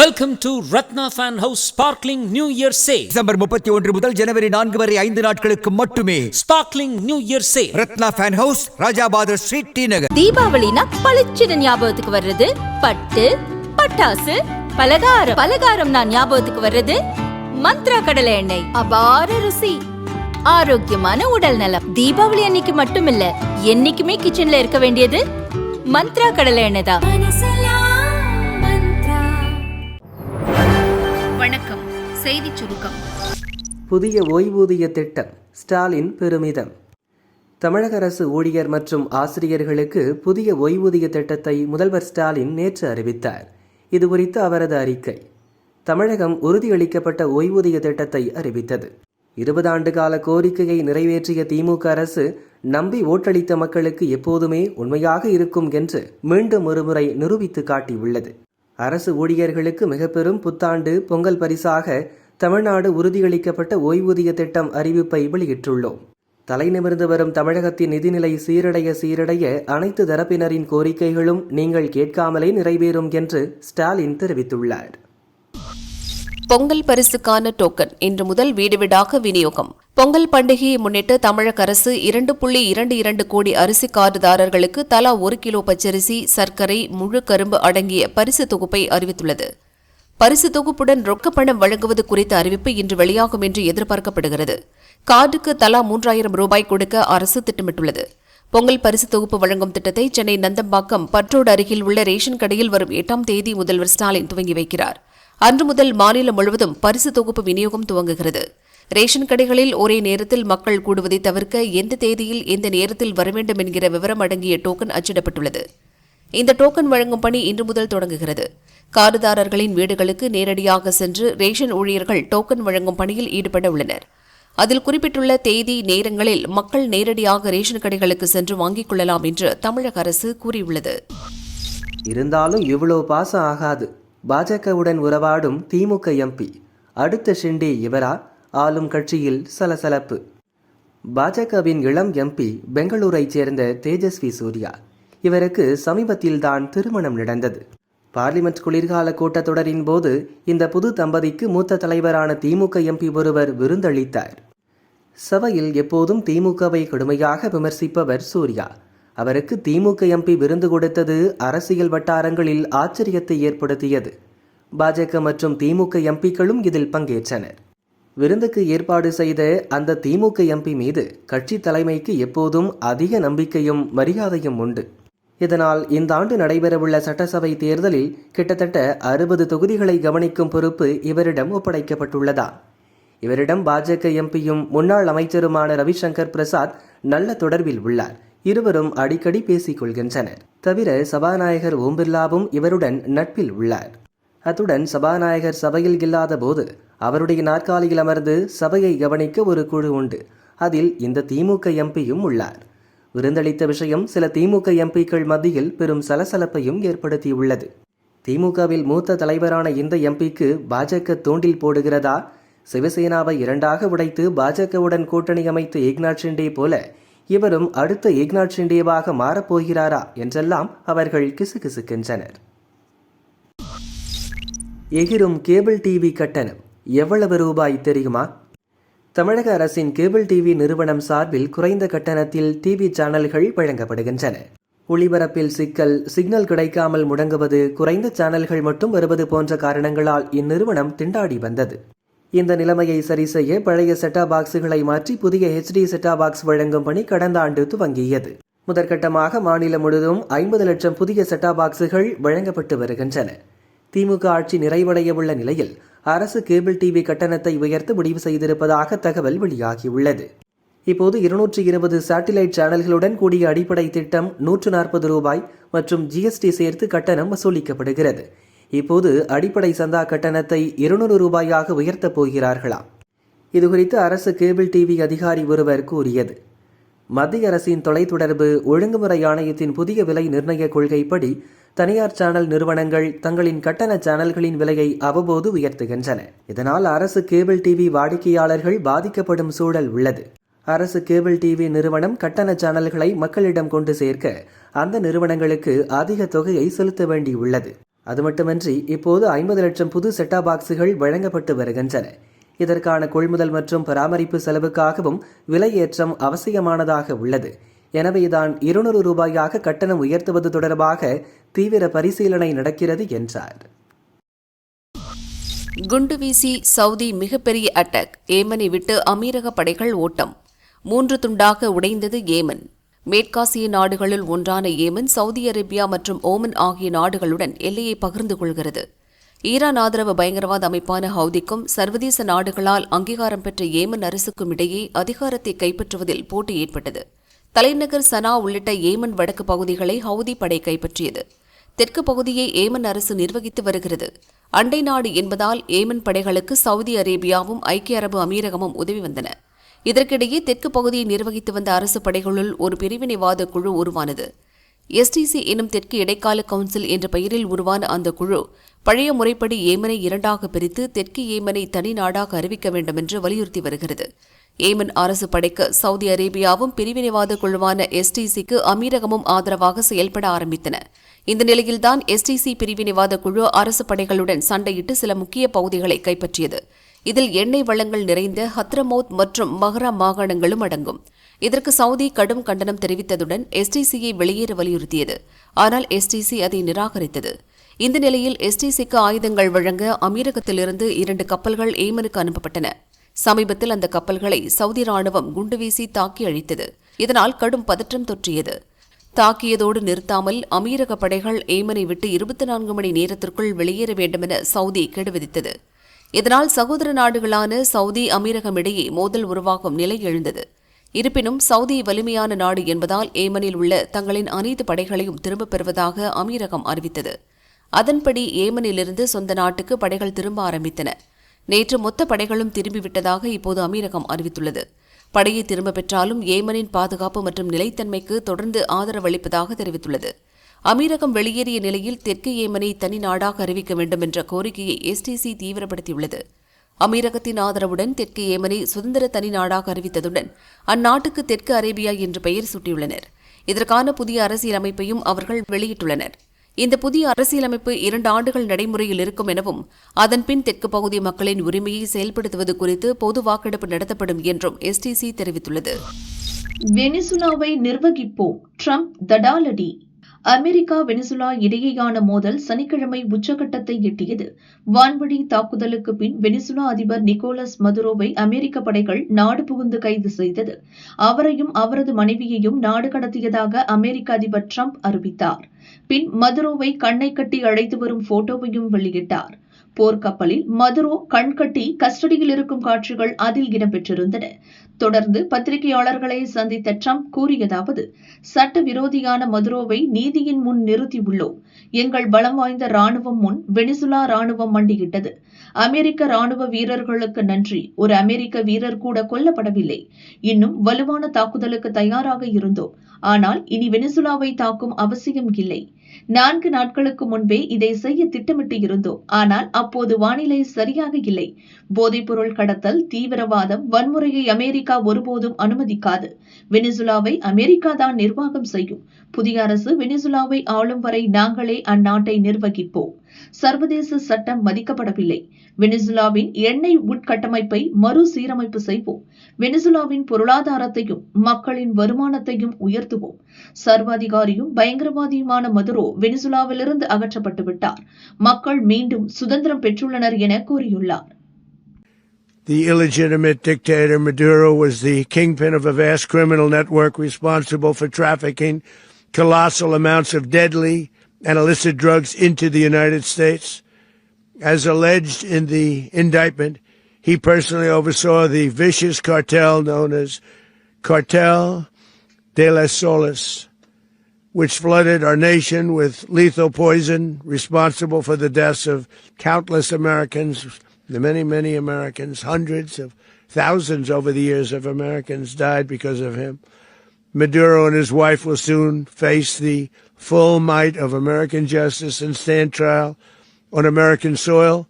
Welcome to Ratna Fan House Sparkling New Year Sale. December முப்பத்தி ஒன்று முதல் ஜனவரி நான்கு வரை ஐந்து நாட்களுக்கு மட்டுமே. Sparkling New Year Sale. Ratna fan house Rajabathar street T Nagar. தீபாவளினா பளிச்சுன்னு ஞாபகத்துக்கு வர்றது. பட்டு பட்டாசு பலகாரம். பலகாரம் நான் ஞாபகத்துக்கு வர்றது. மந்த்ரா கடலை எண்ணெய். அபார ருசி. ஆரோக்கியமான உடல் நலம். தீபாவளி அன்னைக்கு மட்டும் இல்ல என்னைக்குமே கிச்சன்ல இருக்க வேண்டியது மந்த்ரா கடலை எண்ணெய் தான். வணக்கம். செய்தி சுருக்கம். புதிய ஓய்வூதிய திட்டம் ஸ்டாலின் பெருமிதம். தமிழக அரசு ஊழியர் மற்றும் ஆசிரியர்களுக்கு புதிய ஓய்வூதிய திட்டத்தை முதல்வர் ஸ்டாலின் நேற்று அறிவித்தார். இது குறித்து அவரது அறிக்கை. தமிழகம் உறுதியளிக்கப்பட்ட ஓய்வூதிய திட்டத்தை அறிவித்தது. இருபது ஆண்டு கால கோரிக்கையை நிறைவேற்றிய திமுக அரசு நம்பி ஓட்டளித்த மக்களுக்கு எப்போதுமே உண்மையாக இருக்கும் என்று மீண்டும் ஒருமுறை நிரூபித்து காட்டியுள்ளது. அரசு ஊழியர்களுக்கு மிக பெரும் புத்தாண்டு பொங்கல் பரிசாக தமிழ்நாடு உறுதியளிக்கப்பட்ட ஓய்வூதிய திட்டம் அறிவிப்பை வெளியிட்டுள்ளோம். தலைநிமிர்ந்து வரும் தமிழகத்தின் நிதிநிலை சீரடைய சீரடைய அனைத்து தரப்பினரின் கோரிக்கைகளும் நீங்கள் கேட்காமலே நிறைவேறும் என்று ஸ்டாலின் தெரிவித்துள்ளார். பொங்கல் பரிசுக்கான டோக்கன் இன்று முதல் வீடு வீடாக விநியோகம். பொங்கல் பண்டிகையை முன்னிட்டு தமிழக அரசு இரண்டு புள்ளி இரண்டு இரண்டு கோடி அரிசி கார்டுதாரர்களுக்கு தலா ஒரு கிலோ பச்சரிசி சர்க்கரை முழு கரும்பு அடங்கிய பரிசு தொகுப்பை அறிவித்துள்ளது. பரிசு தொகுப்புடன் ரொக்க பணம் வழங்குவது குறித்த அறிவிப்பு இன்று வெளியாகும் என்று எதிர்பார்க்கப்படுகிறது. கார்டுக்கு தலா மூன்றாயிரம் ரூபாய் கொடுக்க அரசு திட்டமிட்டுள்ளது. பொங்கல் பரிசு தொகுப்பு வழங்கும் திட்டத்தை சென்னை நந்தம்பாக்கம் பற்றோடு அருகில் உள்ள ரேஷன் கடையில் வரும் எட்டாம் தேதி முதல்வர் ஸ்டாலின் துவங்கி வைக்கிறார். அன்று முதல் மாநிலம் முழுவதும் பரிசு தொகுப்பு விநியோகம் துவங்குகிறது. ரேஷன் கடைகளில் ஒரே நேரத்தில் மக்கள் கூடுவதை தவிர்க்க எந்த தேதியில் எந்த நேரத்தில் வர வேண்டும் என்கிற விவரம் அடங்கிய டோக்கன் அச்சிடப்பட்டுள்ளது. இந்த டோக்கன் வழங்கும் பணி இன்று முதல் தொடங்குகிறது. கார்டுதாரர்களின் வீடுகளுக்கு நேரடியாக சென்று ரேஷன் ஊழியர்கள் டோக்கன் வழங்கும் பணியில் ஈடுபட உள்ளனர். அதில் குறிப்பிட்டுள்ள தேதி நேரங்களில் மக்கள் நேரடியாக ரேஷன் கடைகளுக்கு சென்று வாங்கிக் கொள்ளலாம் என்று தமிழக அரசு கூறியுள்ளது. இருந்தாலும் இவ்வளவு பாசம் ஆகாது. பாஜகவுடன் உறவாடும் திமுக எம்பி. அடுத்த ஷிண்டே இவரா? ஆளும் கட்சியில் சலசலப்பு. பாஜகவின் இளம் எம்பி பெங்களூரைச் சேர்ந்த தேஜஸ்வி சூர்யா. இவருக்கு சமீபத்தில்தான் திருமணம் நடந்தது. பார்லிமெண்ட் குளிர்கால கூட்டத்தொடரின் போது இந்த புது தம்பதிக்கு மூத்த தலைவரான திமுக எம்பி ஒருவர் விருந்தளித்தார். சபையில் எப்போதும் திமுகவை கடுமையாக விமர்சிப்பவர் சூர்யா. அவருக்கு திமுக எம்பி விருந்து கொடுத்தது அரசியல் வட்டாரங்களில் ஆச்சரியத்தை ஏற்படுத்தியது. பாஜக மற்றும் திமுக எம்பிக்களும் இதில் பங்கேற்றனர். விருந்துக்கு ஏற்பாடு செய்த அந்த திமுக எம்பி மீது கட்சி தலைமைக்கு எப்போதும் அதிக நம்பிக்கையும் மரியாதையும் உண்டு. இதனால் இந்த ஆண்டு நடைபெறவுள்ள சட்டசபை தேர்தலில் கிட்டத்தட்ட அறுபது தொகுதிகளை கவனிக்கும் பொறுப்பு இவரிடம் ஒப்படைக்கப்பட்டுள்ளதா? இவரிடம் பாஜக எம்பியும் முன்னாள் அமைச்சருமான ரவிசங்கர் பிரசாத் நல்ல தொடர்பில் உள்ளார். இருவரும் அடிக்கடி பேசிக் கொள்கின்றனர் தவிர சபாநாயகர் ஓம் பிர்லாவும் இவருடன் நட்பில் உள்ளார். அத்துடன் சபாநாயகர் சபையில் இல்லாத போது அவருடைய நாற்காலியில் அமர்ந்து சபையை கவனிக்க ஒரு குழு உண்டு. அதில் இந்த திமுக எம்பியும் உள்ளார். விருந்தளித்த விஷயம் சில திமுக எம்பிக்கள் மத்தியில் பெரும் சலசலப்பையும் ஏற்படுத்தியுள்ளது. திமுகவில் மூத்த தலைவரான இந்த எம்பிக்கு பாஜக தூண்டில் போடுகிறதா? சிவசேனாவை இரண்டாக உடைத்து பாஜகவுடன் கூட்டணி அமைத்த ஏக்நாத் ஷிண்டே போல இவரும் அடுத்த ஏக்நாத் ஷிண்டேவாக மாறப்போகிறாரா என்றெல்லாம் அவர்கள் கிசுகிசுக்கின்றனர். எகிரும் கேபிள் டிவி கட்டணம் எவ்வளவு ரூபாய் தெரியுமா? தமிழக அரசின் கேபிள் டிவி நிறுவனம் சார்பில் குறைந்த கட்டணத்தில் டிவி சேனல்கள் வழங்கப்படுகின்றன. ஒளிபரப்பில் சிக்கல் சிக்னல் கிடைக்காமல் முடங்குவது குறைந்த சேனல்கள் மட்டும் வருவது போன்ற காரணங்களால் இந்நிறுவனம் திண்டாடி வந்தது. இந்த நிலைமையை சரி செய்ய பழைய செட்டா பாக்ஸுகளை மாற்றி புதிய ஹெச்டி செட்டா பாக்ஸ் வழங்கும் பணி கடந்த ஆண்டு துவங்கியது. முதற்கட்டமாக மாநிலம் முழுவதும் ஐம்பது லட்சம் புதிய செட்டா பாக்ஸுகள் வழங்கப்பட்டு வருகின்றன. திமுக ஆட்சி நிறைவடைய உள்ள நிலையில் அரசு கேபிள் டிவி கட்டணத்தை உயர்த்த முடிவு செய்திருப்பதாக தகவல் வெளியாகியுள்ளது. இப்போது இருநூற்றி இருபது சேட்டிலைட் சேனல்களுடன் கூடிய அடிப்படை திட்டம் நூற்று நாற்பது ரூபாய் மற்றும் ஜிஎஸ்டி சேர்த்து கட்டணம் வசூலிக்கப்படுகிறது. இப்போது அடிப்படை சந்தா கட்டணத்தை இருநூறு ரூபாயாக உயர்த்தப் போகிறார்களாம் இதுகுறித்து அரசு கேபிள் டிவி அதிகாரி ஒருவர் கூறியது. மத்திய அரசின் தொலைத்தொடர்பு ஒழுங்குமுறை ஆணையத்தின் புதிய விலை நிர்ணய கொள்கைப்படி தனியார் சேனல் நிறுவனங்கள் தங்களின் கட்டண சேனல்களின் விலையை அவ்வப்போது உயர்த்துகின்றன. இதனால் அரசு கேபிள் டிவி வாடிக்கையாளர்கள் பாதிக்கப்படும் சூழல் உள்ளது. அரசு கேபிள் டிவி நிறுவனம் கட்டண சேனல்களை மக்களிடம் கொண்டு சேர்க்க அந்த நிறுவனங்களுக்கு அதிக தொகையை செலுத்த வேண்டியுள்ளது. அது மட்டுமின்றி இப்போது ஐம்பது லட்சம் புது செட்டா பாக்ஸுகள் வழங்கப்பட்டு வருகின்றன. இதற்கான கொள்முதல் மற்றும் பராமரிப்பு செலவுக்காகவும் விலையேற்றம் அவசியமானதாக உள்ளது. எனவே தான் இருநூறு ரூபாயாக கட்டணம் உயர்த்துவது தொடர்பாக தீவிர பரிசீலனை நடக்கிறது என்றார். குண்டு வீசி சவுதி மிகப்பெரிய அட்டாக் ஏமனை விட்டு அமீரக படைகள் ஓட்டம். மூன்று துண்டாக உடைந்தது ஏமன். மேற்காசிய நாடுகளுள் ஒன்றான ஏமன் சவுதி அரேபியா மற்றும் ஓமன் ஆகிய நாடுகளுடன் எல்லையை பகிர்ந்து கொள்கிறது. ஈரான் ஆதரவு பயங்கரவாத அமைப்பான ஹவுதிக்கும் சர்வதேச நாடுகளால் அங்கீகாரம் பெற்ற ஏமன் அரசுக்கும் இடையே அதிகாரத்தை கைப்பற்றுவதில் போட்டி ஏற்பட்டது. தலைநகர் சனா உள்ளிட்ட ஏமன் வடக்கு பகுதிகளை ஹவுதி படை கைப்பற்றியது. தெற்கு பகுதியை ஏமன் அரசு நிர்வகித்து வருகிறது. அண்டை நாடு என்பதால் ஏமன் படைகளுக்கு சவுதி அரேபியாவும் ஐக்கிய அரபு அமீரகமும் உதவி வந்தன. இதற்கிடையே தெற்கு பகுதியை நிர்வகித்து வந்த அரசு படைகளுள் ஒரு பிரிவினைவாத குழு உருவானது. எஸ்டிசி எனும் தெற்கு இடைக்கால கவுன்சில் என்ற பெயரில் உருவான அந்த குழு பழைய முறைப்படி ஏமனை இரண்டாக பிரித்து தெற்கு ஏமனை தனி நாடாக அறிவிக்க வேண்டும் என்று வலியுறுத்தி வருகிறது. ஏமன் அரசு படைக்கு சவுதி அரேபியாவும் பிரிவினைவாத குழுவான எஸ்டிசிக்கு அமீரகமும் ஆதரவாக செயல்பட ஆரம்பித்தன. இந்த நிலையில்தான் எஸ்டிசி பிரிவினைவாத குழு அரசு படைகளுடன் சண்டையிட்டு சில முக்கிய பகுதிகளை கைப்பற்றியது. இதில் எண்ணெய் வளங்கள் நிறைந்த ஹத்ரமௌத் மற்றும் மஹ்ரா மாகாணங்களும் அடங்கும். இதற்கு சவுதி கடும் கண்டனம் தெரிவித்ததுடன் எஸ்டிசியை வெளியேற வலியுறுத்தியது. ஆனால் எஸ்டிசி அதை நிராகரித்தது. இந்த நிலையில் எஸ்டிசிக்கு ஆயுதங்கள் வழங்க அமீரகத்திலிருந்து இரண்டு கப்பல்கள் ஏமனுக்கு அனுப்பப்பட்டன. சமீபத்தில் அந்த கப்பல்களை சவுதி ராணுவம் குண்டுவீசி தாக்கி அழித்தது. இதனால் கடும் பதற்றம் தொற்றியது. தாக்கியதோடு நிறுத்தாமல் அமீரக படைகள் ஏமனை விட்டு இருபத்தி நான்கு மணி நேரத்திற்குள் வெளியேற வேண்டுமென சவுதி கெடுவிதித்தது. இதனால் சகோதர நாடுகளான சவுதி அமீரகம் இடையே மோதல் உருவாகும் நிலை எழுந்தது. இருப்பினும் சவுதி வலிமையான நாடு என்பதால் ஏமனில் உள்ள தங்களின் அனைத்து படைகளையும் திரும்பப் பெறுவதாக அமீரகம் அறிவித்தது. அதன்படி ஏமனிலிருந்து சொந்த நாட்டுக்கு படைகள் திரும்ப ஆரம்பித்தன. நேற்று மொத்த படைகளும் திரும்பிவிட்டதாக இப்போது அமீரகம் அறிவித்துள்ளது. படையை திரும்ப பெற்றாலும் ஏமனின் பாதுகாப்பு மற்றும் நிலைத்தன்மைக்கு தொடர்ந்து ஆதரவளிப்பதாக தெரிவித்துள்ளது. அமீரகம் வெளியேறிய நிலையில் தெற்கு ஏமனை தனி நாடாக அறிவிக்க வேண்டும் என்ற கோரிக்கையை எஸ்டிசி தீவிரப்படுத்தியுள்ளது. அமீரகத்தின் ஆதரவுடன் தெற்கு ஏமனை சுதந்திர தனி நாடாக அறிவித்ததுடன் அந்நாட்டுக்கு தெற்கு அரேபியா என்று பெயர் சூட்டியுள்ளனர். இதற்கான புதிய அரசியலமைப்பையும் அவர்கள் வெளியிட்டுள்ளனர். இந்த புதிய அரசியலமைப்பு இரண்டு ஆண்டுகள் நடைமுறையில் இருக்கும் எனவும் அதன்பின் தெற்கு பகுதி மக்களின் உரிமையை செயல்படுத்துவது குறித்து பொது வாக்கெடுப்பு நடத்தப்படும் என்றும் எஸ்டிசி தெரிவித்துள்ளது. வெனிசுலாவை நிர்வகிப்போம். ட்ரம்ப் தடாலடி. அமெரிக்கா வெனிசுலா இடையேயான மோதல் சனிக்கிழமை உச்சகட்டத்தை எட்டியது. வான்வழி தாக்குதலுக்கு பின் வெனிசுலா அதிபர் நிக்கோலஸ் மதுரோவை அமெரிக்க படைகள் நாடு புகுந்து கைது செய்தது. அவரையும் அவரது மனைவியையும் நாடு கடத்தியதாக அமெரிக்க அதிபர் ட்ரம்ப் அறிவித்தார். பின் மதுரோவை கண்ணை கட்டி அழைத்து வரும் போட்டோவையும் வெளியிட்டார். போர்க்கப்பலில் மதுரோ கண்கட்டி கஸ்டடியில் இருக்கும் காட்சிகள் அதில் இடம்பெற்றிருந்தன. தொடர்ந்து பத்திரிகையாளர்களை சந்தித்த ட்ரம்ப் கூறியதாவது சட்ட விரோதியான மதுரோவை நீதியின் முன் நிறுத்தியுள்ளோம். எங்கள் பலம் வாய்ந்த ராணுவம் முன் வெனிசுலா ராணுவம் மண்டியிட்டது. அமெரிக்க ராணுவ வீரர்களுக்கு நன்றி. ஒரு அமெரிக்க வீரர் கூட கொல்லப்படவில்லை. இன்னும் வலுவான தாக்குதலுக்கு தயாராக இருந்தோம். ஆனால் இனி வெனிசுலாவை தாக்கும் அவசியம் இல்லை. நான்கு நாட்களுக்கு முன்பே இதை செய்ய திட்டமிட்டு இருந்தோம் ஆனால் அப்போது வானிலை சரியாக இல்லை. போதைப்பொருள் கடத்தல் தீவிரவாதம் வன்முறையை அமெரிக்கா ஒருபோதும் அனுமதிக்காது. வெனிசுலாவை அமெரிக்கா தான் நிர்வாகம் செய்யும். புதிய அரசு வெனிசுலாவை ஆளும் வரை நாங்களே அந்நாட்டை நிர்வகிப்போம். சர்வதேச சட்டம் மதிக்கப்படவில்லை. வெனிசுலாவின் எண்ணெய் உட்கட்டமைப்பை மறுசீரமைப்பு செய்வோம். வெனிசுலாவின் பொருளாதாரத்தையும் மக்களின் வருமானத்தையும் உயர்த்துவோம். சர்வாதிகாரியும் பயங்கரவாதியுமான மதுரோ வெனிசுலாவிலிருந்து அகற்றப்பட்டு விட்டார். மக்கள் மீண்டும் சுதந்திரம் பெற்றுள்ளனர் என கூறியுள்ளார். The illegitimate dictator Maduro was the kingpin of a vast criminal network responsible for trafficking colossal amounts of deadly and illicit drugs into the United States. As alleged in the indictment, he personally oversaw the vicious cartel known as Cartel de las Solas, which flooded our nation with lethal poison responsible for the deaths of countless Americans, the many, many Americans, hundreds of thousands over the years of Americans died because of him. Maduro and his wife will soon face the full might of American justice and stand trial on American soil